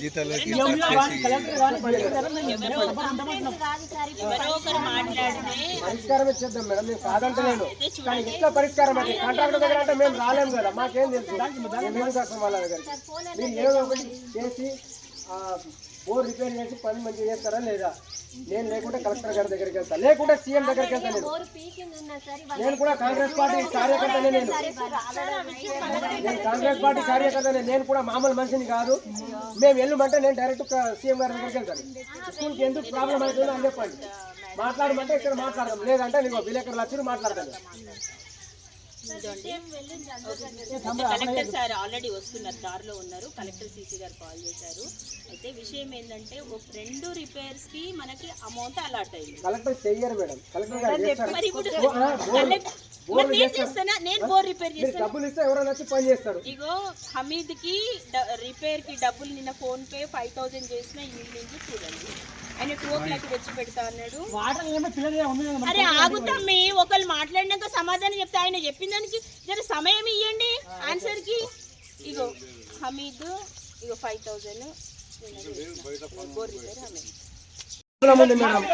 జీతాలకి పరిష్కారం ఇచ్చేద్దాం మేడం మేము కాదంటలేను. కానీ ఇట్లా పరిష్కారం అంటే కాంట్రాక్టర్ దగ్గర అంటే మేము రాలేము కదా మాకేం తెలుసు? మేము వస్తాం వాళ్ళ మీరు ఏదో ఒకటి చేసి బోర్ రిపేర్ చేసి పని మంచిగా చేస్తారా లేదా? నేను లేకుంటే కలెక్టర్ గారి దగ్గరికి వెళ్తాను లేకుంటే సీఎం దగ్గరికి వెళ్తాను నేను. నేను కూడా కాంగ్రెస్ పార్టీ కార్యకర్తనే నేను. నేను కాంగ్రెస్ పార్టీ కార్యకర్తనే. నేను కూడా మామూలు మనిషిని కాదు. మేము వెళ్ళమంటే నేను డైరెక్ట్ సీఎం గారి దగ్గరికి వెళ్తాను. స్కూల్కి ఎందుకు ప్రాబ్లం అవుతుందో అని చెప్పండి. మాట్లాడమంటే ఇక్కడ మాట్లాడదాం. లేదంటే నీకు విలేకరులు వచ్చి మాట్లాడతాను. కలెక్టర్ సార్ ఆల్రెడీ వస్తున్నారు దారిలో ఉన్నారు. కలెక్టర్ సీసీ గారు కాల్ చేశారు. అయితే విషయం ఏంటంటే ఒక రెండు రిపేర్స్కి మనకి అమౌంట్ అలాట్ అయింది. కలెక్టర్ చెయ్యరు మేడం. కలెక్టర్ గారు చేస్తారు. మరి ఇప్పుడు నేను చేస్తానా? నేను బోర్ రిపేర్ మీరు చేస్తాను? డబ్బులు ఇస్తే ఎవరైనా వచ్చి పని చేస్తారు. ఇగో హమీద్కి రిపేర్కి డబ్బులు నిన్న ఫోన్ పే ఫైవ్ థౌసండ్ చేసిన ఈవినింగ్ చూడండి. ఆయన టూ ఓ క్లాక్ తెచ్చి పెడతా అన్నాడు. వాటర్ ఏమో పిల్లలు ఉంది కదా మరి. అరే ఆగుతామ్మి ఒకళ్ళు మాట్లాడినాక సమాధానం చెప్తే ఆయన చెప్పిన దానికి జర సమయం ఇవ్వండి ఆన్సర్కి. ఇగో హమీద్ ఇగో five thousand bore repair Hamid problem ఉంది మేడం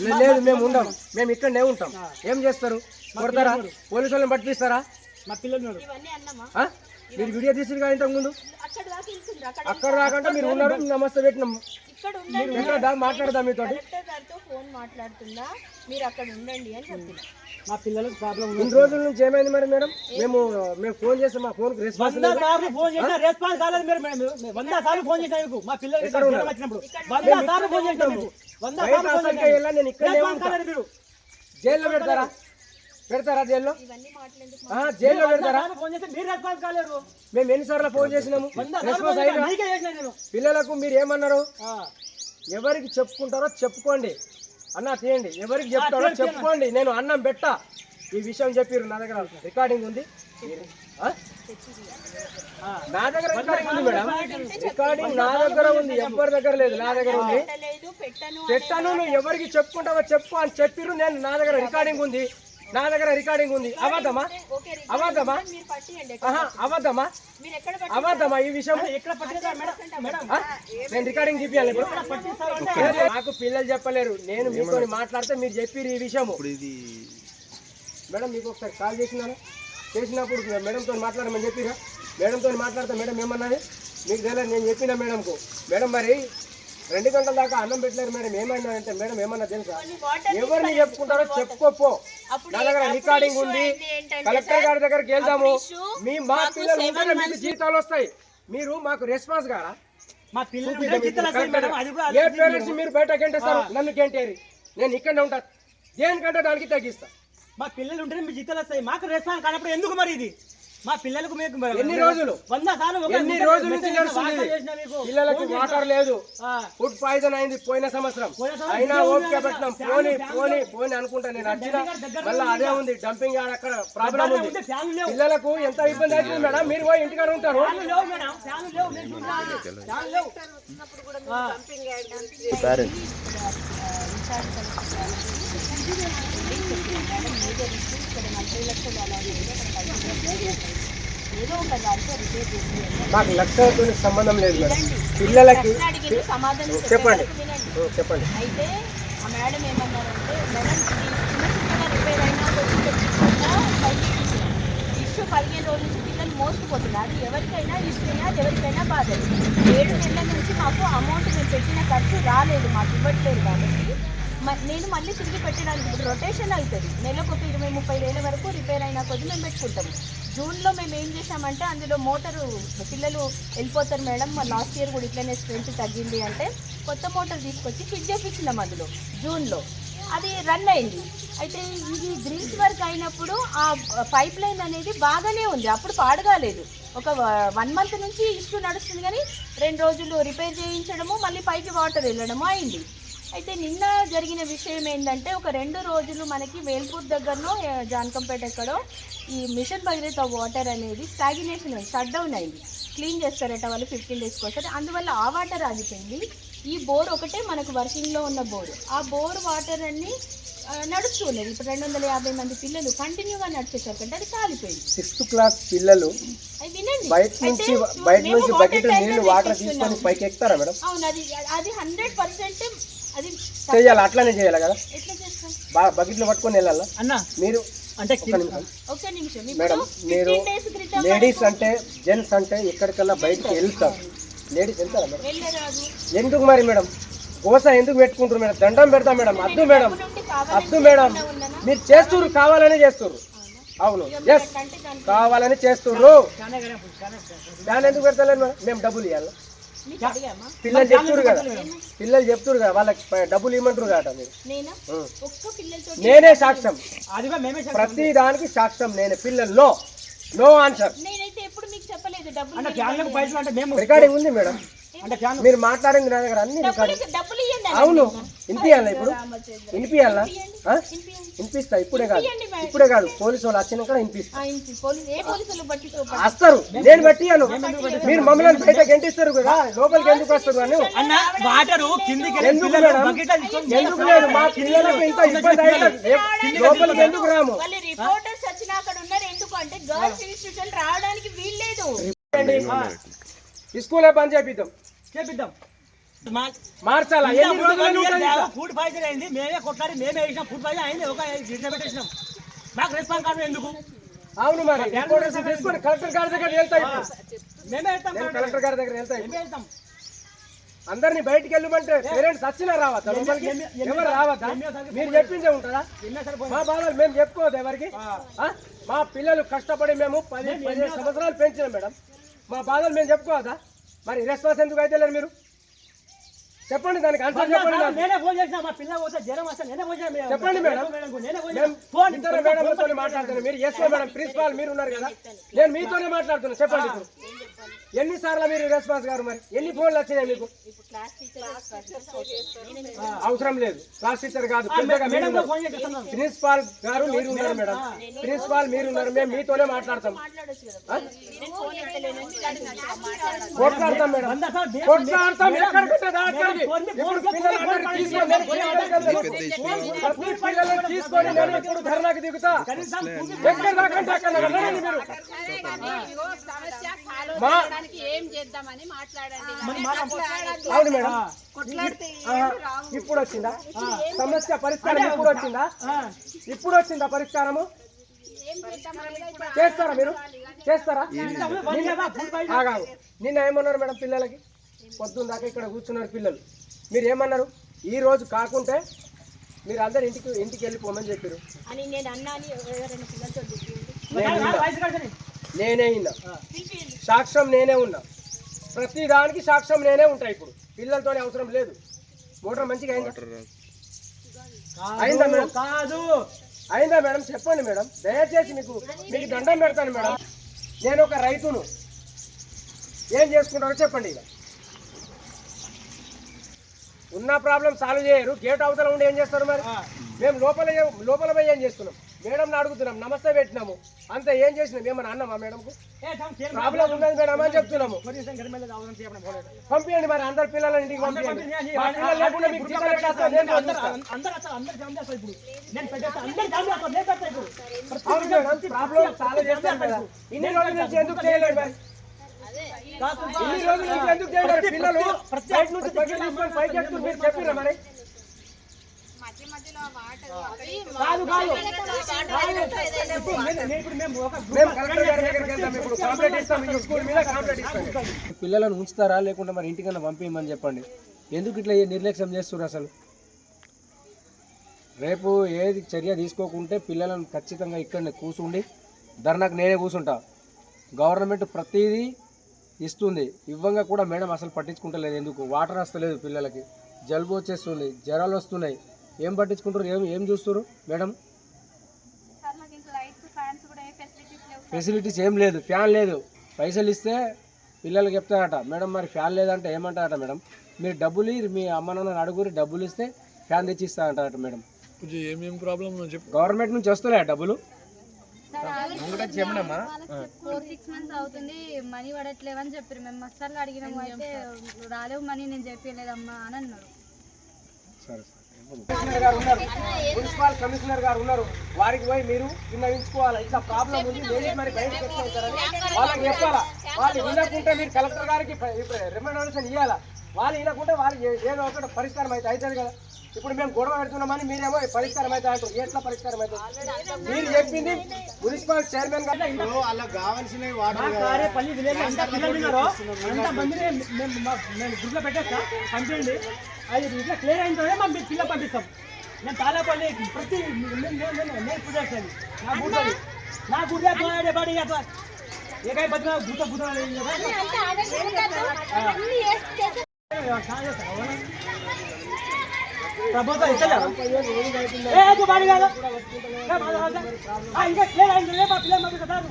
లే- లేదు మేము ఉండం. మేము ఇక్కడనే ఉంటాం. ఏం చేస్తారు? కొడతారా? పోలీసు వాళ్ళని పట్టిస్తారా మా పిల్లలు ఉన్నారు. ఇవన్నీ అన్నమా? ఆ? మీరు వీడియో తీసి కదా ఇంతకు ముందు అక్కడ దాకా వెళ్తుండ్రు అక్కడ అక్కడ రాకుండా మీరు ఉన్నారు నమస్తే పెట్టినాం. ఇక్కడ ఉండండి. ఎక్కడ దా మాట్లాడదాం మీతో కలెక్టర్ గారితో ఫోన్ మాట్లాడుతున్నా మీరు అక్కడ ఉండండి అని మా పిల్లలకు ప్రాబ్లం ఉంది. ఇన్ని రోజుల నుంచి ఏమైంది మరి మేడం? మేము మేము ఫోన్ చేస్తే మా ఫోన్ రెస్పాన్స్ వంద సార్లు ఫోన్ చేసినా రెస్పాన్స్ కాలేదు మీరు మేము వంద సార్లు ఫోన్ చేసినా మీకు. మా పిల్లలకి జ్వరం వచ్చినప్పుడు. వంద సార్లు ఫోన్ చేసినా మీకు. వంద సార్లు ఫోన్ వెళ్ళా నేను మీరు. జైల్లో పెడతారా? పెడతారా జైల్లో? ఇవన్నీ మాట్లాడేందుకు ఆ, జైల్లో పెడతారా? మేము ఎన్నిసార్లు ఫోన్ చేసినాము? రెస్పాన్స్ అయినా పిల్లలకు మీరు ఏమన్నారు? ఆ. ఎవరికి చెప్పుకుంటారో చెప్పుకోండి. అన్న తీయండి. ఎవరికి చెప్తారో చెప్పుకోండి. నేను అన్నం పెట్టా. ఈ విషయం చెప్పిర్రు నా దగ్గర రికార్డింగ్ ఉంది. ఆ? నా దగ్గర రికార్డింగ్ ఉంది మేడం రికార్డింగ్ నా దగ్గర ఉంది ఎవరి దగ్గర లేదు నా దగ్గర ఉంది. పెట్టను పెట్టాను నువ్వు ఎవరికి చెప్పుకుంటావో చెప్పు అని చెప్పిర్రు నేను నా దగ్గర రికార్డింగ్ ఉంది. నా దగ్గర రికార్డింగ్ ఉంది. అబద్ధమా? మీరు ఎక్కడ అబద్ధమా? ఈ విషయం? ఎక్కడ పట్టిందా మేడం మేడం. ఆ? నేను రికార్డింగ్ తీపియాలి ఇప్పుడు. నాకు పిల్లలు చెప్పలేరు. నేను మీతో మాట్లాడితే మీరు చెప్పిర్రు ఈ ఇది మేడం మీకు ఒకసారి కాల్ చేసినాను. చేసినప్పుడు మేడంతో మాట్లాడమని చెప్పిరా మేడంతో మాట్లాడితే మేడం ఏమన్నది? మీకు తెలియదు నేను చెప్పిన మేడంకు. మేడం మరి రెండు గంటల దాకా అన్నం పెట్టలేరు మేడం. ఏమైనా అంటే మేడం ఏమన్నా తెలుసా? ఎవరిని చెప్పుకుంటారో చెప్పుకోపో నా దగ్గర రికార్డింగ్ ఉంది. కలెక్టర్ గారి దగ్గరికి వెళ్దాము. మీ మా పిల్లలు ఉంటేనే మీకు జీతాలు వస్తాయి. మీరు మాకు రెస్పాన్స్ గారా? మా పిల్లలు ఏ పేరెంట్స్ మీరు. బయట గంటేస్తారు? నన్ను గంటేరి నేను ఇక్కడనే ఉంటా. దేనికంటే దానికి తగ్గిస్తా. మా పిల్లలు ఉంటేనే మీ జీతాలు వస్తాయి. మాకు రెస్పాన్స్ కానప్పుడు ఎందుకు మరి ఇది? మా పిల్లలకు మీకు ఎన్ని రోజులు? వంద సార్లు ఎన్ని రోజుల నుంచి నడుస్తుంది. పిల్లలకు వాటర్ లేదు. ఫుడ్ పాయిజన్ అయింది పోయిన సంవత్సరం. అయినా ఓపిక ఉంది పెట్టినాం. పోని పోని. పోని అనుకుంటా నేను. దగ్గర మళ్ళీ అదే. ఉంది. డంపింగ్ యార్డ్ అక్కడ ప్రాబ్లం ఉంది. పిల్లలకు ఎంత ఇబ్బంది అవుతుంది మేడం? మీరు పోయి ఇంటికాడ ఉంటారు. ఫ్యాన్లు లేవు మేడం. ఫ్యాన్లు లేవు. ఏదో ఒక దాంట్లో రిపేర్ చేసి మాకు లక్షలతో సంబంధం లేదు మేడం. పిల్లలకి సమాధానం చెప్పండి. చెప్పండి. అయితే ఆ మేడం ఏమన్నారంటే మేడం ఇది చిన్న చిన్నగా రిపేర్ అయినా కొంచెం తెచ్చుకుంటా పైకి ఇష్యూ పదిహేను రోజుల నుంచి పిల్లలు మోసుకుపోతున్నారు. అది ఎవరికైనా ఇష్టమే అది ఎవరికైనా బాధ. ఏడు నెలల నుంచి మాకు అమౌంట్ మేము పెట్టిన ఖర్చు రాలేదు మాకు ఇవ్వట్లేదు కాబట్టి నేను మళ్ళీ తిరిగి పెట్టడానికి ఇప్పుడు రొటేషన్ అవుతుంది. నెలకు ఒక ఇరవై ముప్పై వేల వరకు రిపేర్ అయినా కొద్ది మేము పెట్టుకుంటాము జూన్లో మేము ఏం చేసామంటే అందులో మోటారు పిల్లలు వెళ్ళిపోతారు మేడం. మా లాస్ట్ ఇయర్ కూడా ఇట్లనే స్ట్రెంత్ తగ్గింది అంటే కొత్త మోటార్ తీసుకొచ్చి ఫిట్ చేపించినాం అందులో జూన్లో. అది రన్ అయింది. అయితే ఇది గ్రీన్స్ వర్క్ అయినప్పుడు ఆ పైప్ లైన్ అనేది బాగానే ఉంది. అప్పుడు పాడగాలేదు. ఒక వన్ మంత్ నుంచి ఇష్యూ నడుస్తుంది కానీ రెండు రోజులు రిపేర్ చేయించడము మళ్ళీ పైకి వాటర్ వెళ్ళడము అయింది. అయితే నిన్న జరిగిన విషయం ఏంటంటే ఒక రెండు రోజులు మనకి వేల్పూర్ దగ్గరలో జానకంపేట ఎక్కడో ఈ మిషన్ భగీరథ వాటర్ అనేది స్టాగ్నేషన్ షట్ డౌన్ అయింది. క్లీన్ చేస్తారట వాళ్ళు ఫిఫ్టీన్ డేస్కి ఒకసారి. అందువల్ల ఆ వాటర్ ఆగిపోయింది. ఈ బోర్ ఒకటే మనకు వర్కింగ్లో ఉన్న బోర్. ఆ బోర్ వాటర్ అన్ని నడుస్తూ ఉన్నది ఇప్పుడు రెండు వందల యాభై మంది పిల్లలు కంటిన్యూగా నడిచేసరికి అది కాలిపోయింది. సిక్స్త్ క్లాస్ పిల్లలు బయట నుంచి బయట నుంచి బకెట్ నీళ్ళు వాటర్. తీసుకొని పైకి ఎక్కుతారా మేడం? అవును అది అది హండ్రెడ్ పర్సెంట్ చేయాలి అట్లానే చేయాలి కదా? బాగా బకెట్లు పట్టుకొని వెళ్ళాలా? అన్న మీరు అంటే మేడం మీరు లేడీస్ అంటే జెంట్స్ అంటే ఎక్కడికన్నా బయటికి వెళ్తారు. లేడీస్ వెళ్తారా మేడం? ఎందుకు మరి మేడం? కోస ఎందుకు పెట్టుకుంటారు మేడం? దండం పెడతాం మేడం. అద్దు మేడం. అద్దు మేడం? మీరు చేస్తుర్రు కావాలని చేస్తుర్రు. అవును? ఎస్ కావాలని కదా. దాన్ని ఎందుకు పెడతలేదు మేడం? మేము డబ్బులు ఇవ్వాలి పిల్లలు చెప్తురు కదా. పిల్లలు చెప్తురు కదా వాళ్ళకి డబ్బులు ఇవ్వమంటారు కదా మీరు. నేనా సాక్ష్యం. ప్రతి దానికి సాక్ష్యం నేనే. పిల్లలు నో. No answer. రికార్డింగ్ ఉంది మేడం. అంటే ఫ్యాన్ మీరు మాట్లాడింది నా దగ్గర అన్ని రికార్డింగ్. అవును. వినిపియాలా ఇప్పుడు. వినిపియాలా. వినిపిస్తా ఇప్పుడే కాదు. ఇప్పుడే కాదు. పోలీసు వాళ్ళు వచ్చినాక వినిపిస్తా ఆ, వినిపి. పోలీసు ఏ పోలీసులు బట్టి చూపండి. వస్తారు. నేను బట్టి అను మీరు మమ్మల్ని బయట గంటిస్తారు కదా? లోపలికి ఎందుకు వస్తారు అని వాటర్ ఎందుకు ఎందుకు లేదు? మా పిల్లలకు ఇంత ఇబ్బంది లోపలికి ఎందుకు రాము? వాళ్ళు రిపోర్టర్స్ వచ్చిన అక్కడ ఉన్నారు. ఎందుకు అంటే గర్ల్స్ ఇన్స్టిట్యూషన్ రావడానికి వీల్లేదు. స్కూలే బంద్ చేపిద్దాం. చేపిద్దాం. మార్చాలా? ఫుడ్ పాయిజన్ అయింది? మేమే కొట్లాడి మేమే వేసినాం. ఫుడ్ పాయిజన్ అయింది. ఒక పెట్టేసినాం. మాకు రెస్పాన్స్ కాదు ఎందుకు? అవును మరి. తీసుకొని కలెక్టర్ గారి దగ్గర వెళ్తా మేమే వెళ్తాం కలెక్టర్ గారి దగ్గర వెళ్తా వెళ్తాం. అందరిని బయటికి వెళ్ళమంటే పేరెంట్స్ వచ్చినా రావద్దా? ఎవరు రావద్దా? మీరు చెప్పిందే ఉంటుందా? సరిపోయింది మా బాధలు మేము చెప్పుకోవద్దు ఎవరికి? ఆ? మా పిల్లలు కష్టపడి మేము పది పదిహేను సంవత్సరాలు పెంచినాం మేడం. మా బాధలు మేము చెప్పుకోవద్దా? మరి రెస్పాన్స్ ఎందుకు అయితే లేరు మీరు? చెప్పండి దానికి ఆన్సర్ చెప్పండి నాకు. నేనే ఫోన్ చేసిన మా పిల్ల వస్తే జ్వరం వస్తే నేనే ఫోన్ చేసిన చెప్పండి మేడం. నేనే ఫోన్ చేసిన. ఫోన్ ఇతర మేడంలతో మాట్లాడుతున్నాను మీరు ఎస్ మేడం ప్రిన్సిపాల్ మీరు ఉన్నారు కదా. నేను మీతోనే మాట్లాడుతున్నా. చెప్పండి ఇప్పుడు. ఎన్నిసార్లు మీరు రెస్పాన్స్ గారు మరి? ఎన్ని ఫోన్లు వచ్చినాయి మీకు? అవసరం లేదు. క్లాస్ టీచర్ కాదు పెద్దగా మీరు మేడం ఉన్నారు. ఫోన్ చేసి చెప్తున్నాను ప్రిన్సిపాల్ గారు మీరు ఉన్నారు మేడం ప్రిన్సిపాల్ మీరు ఉన్నారు మేము మీతోనే మాట్లాడతాం. కొట్లాడతాం మేడం. వంద సార్లు మే- కొట్లాడతాం. మేడం, ఎక్కడికంటే తీసుకొని పిల్లలను నేను ఇప్పుడు ధర్నాకి దిగుతా. ఎక్కడ అక్కడ వెళ్ళండి మీరు. అవును మేడం. ఇప్పుడు వచ్చిందా? సమస్య పరిష్కారం ఇప్పుడు వచ్చిందా? ఇప్పుడు వచ్చిందా పరిష్కారము? చేస్తారా మీరు? చేస్తారా? నిన్న ఏమన్నారు మేడం పిల్లలకి? పొద్దున్న దాకా ఇక్కడ కూర్చున్నారు పిల్లలు. మీరు ఏమన్నారు ఈ రోజు కాకుంటే మీరు అందరు ఇంటికి ఇంటికి వెళ్ళిపోమని చెప్పారు. అని నేను అన్నా అని ఎవరైనా పిల్లలతో చెప్పింది నేను నా విన్నా. వాయిస్ కడగండి. నేనే విన్నా పిలిపియండి. సాక్ష్యం నేనే ఉన్నా. ప్రతి దానికి సాక్ష్యం నేనే ఉంటా ఇప్పుడు. పిల్లలతోనే అవసరం లేదు. మోటార్ మంచిగా అయిందా? అయిందా మేడం? కాదు. అయిందా మేడం? చెప్పండి మేడం. దయచేసి మీకు మీకు దండం పెడతాను మేడం. నేను ఒక రైతును. ఏం చేసుకుంటారో చెప్పండి ఇక. ఉన్న ప్రాబ్లం సాల్వ్ చేయరు. గేట్ అవతల ఉండి ఏం చేస్తారు మరి? మేము లోపల లోపల పోయి ఏం చేస్తున్నాం? మేడం అడుగుతున్నాం నమస్తే పెట్టినాము. అంతే ఏం చేసినాం? ఏమన్నా అన్నామా మేడంకు ప్రాబ్లం ఉన్నది మేడం అని చెప్తున్నాము. పంపించండి మరి అందరు పిల్లల ఇంటికి ప్రాబ్లం చేస్తాను కదా. ఇన్ని రోజుల నుంచి ఎందుకు చేయలేదు ఇన్ని రోజుల నుంచి ఎందుకు చేయలేదు పిల్లలు? బయట నుంచి తీసుకొని పైకి మీరు చెప్పిరా మరి? కాదు, కాదు. ఇప్పుడు నేను- నేను ఇప్పుడు మేము ఒక మేము కలెక్టర్ గారి దగ్గరికి వెళ్తాం ఇప్పుడు కాంప్లైంట్ ఇస్తాం. ఈ స్కూల్ మీద కాంప్లైంట్ ఇస్తాం. పిల్లలను ఉంచుతారా? లేకుంటే మరి ఇంటికన్నా పంపించమని చెప్పండి. ఎందుకు ఇట్లా నిర్లక్ష్యం చేస్తున్నారు అసలు? రేపు ఏది చర్య తీసుకోకుంటే పిల్లలను ఖచ్చితంగా ఇక్కడనే కూర్చుండి ధర్నాకు నేనే కూర్చుంటా గవర్నమెంట్ ప్రతిదీ ఇస్తుంది. ఇవ్వంగా కూడా మేడం అసలు పట్టించుకుంటలేదు ఎందుకు? వాటర్ వస్తలేదు పిల్లలకి. జలుబు వచ్చేస్తుంది జ్వరాలు వస్తున్నాయి. ఏం పట్టించుకుంటారు ఏం ఏం చూస్తారు మేడం? ఫెసిలిటీస్ లేవు ఫెసిలిటీస్ ఏం లేదు ఫ్యాన్ లేదు. పైసలు ఇస్తే పిల్లలకి చెప్తారట. మేడం మరి ఫ్యాన్ లేదంటే ఏమంటారట మేడం? మీరు డబ్బులు మీ అమ్మ నాన్న అడుగురి డబ్బులు ఇస్తే ఫ్యాన్ తెచ్చి ఇస్తారంటారట మేడం. కొంచెం ఏమేం ప్రాబ్లం చెప్పు. గవర్నమెంట్ నుంచి వస్తున్నాయా డబ్బులు? ఫోర్ సిక్స్ మంత్స్ అవుతుంది మనీ పడట్లేవని చెప్పారు. మేము మసాలా అడిగినాము అయితే రాలేవు మనీ నేను చెప్పలేదమ్మా అని అన్నారు. కమిషనర్ గారు ఉన్నారు. మున్సిపల్ కమిషనర్ గారు ఉన్నారు. వారికి పోయి మీరు విన్నవించుకోవాలి ఇట్లా ప్రాబ్లం ఉంది లేడీస్ మరి బయటకు వచ్చేస్తారని వాళ్ళకి చెప్పాలా? వాళ్ళు వినకుంటే మీరు కలెక్టర్ గారికి ఇవ్వాలా వాళ్ళు వినకుంటే వాళ్ళు ఏదో ఒకటి పరిష్కారం అయితే అవుతుంది కదా. ఇప్పుడు మేము గొడవ పెడుతున్నామని మీరేమో పరిష్కారం అయితే అంటారు. ఎట్లా పరిష్కారం అవుతుంది మీరు చెప్పింది మున్సిపల్ చైర్మన్ గారు పల్లి విలేజ్ అంత మందిని మేము గ్రూప్లో పెట్టేస్తా పంపించండి. అది ఇట్లా క్లియర్ అయిన తర్వాత మేము పిల్లలు పంపిస్తాం. నేను తాలాపల్లి ప్రతి నేను నా గుడ్డది నా గుడ్డ పోయాడే బాడీ అట్లా ఏకై బతిన గుట్ట గుట్ట ప్రపోజల్ ఇస్తలేవా ఏ అది బాడీ కాదు ఏ, మాది కాదు. ఆ, ఇంకా క్లియర్ అయింది రేపు ఆ పిల్లలు పంపిస్తారు